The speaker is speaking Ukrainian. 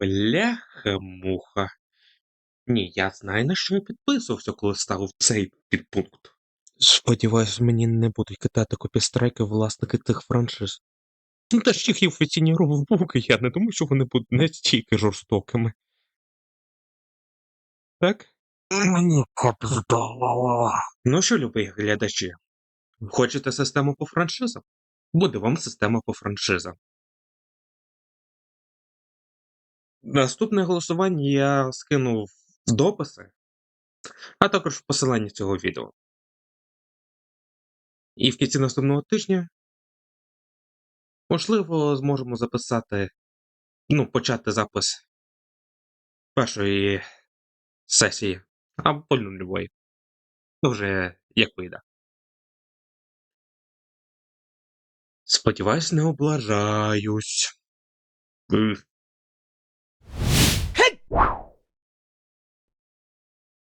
Бляха-муха. Ні, я знаю, на що я підписувався, коли ставив цей підпункт. Сподіваюсь, мені не будуть кидати копістрайки власники тих франшиз. Ну, та ж їх і офіційні роутбуки, я не думаю, що вони будуть настільки жорстокими. Так? Мені. Ну що, любі глядачі, хочете систему по франшизам? Буде вам система по франшизам. Наступне голосування я скинув в дописи, а також в посиланні цього відео. І в кінці наступного тижня, можливо, зможемо записати, ну, почати запис першої сесії, або нульової. Ну, вже як вийде. Сподіваюсь, не облажаюсь.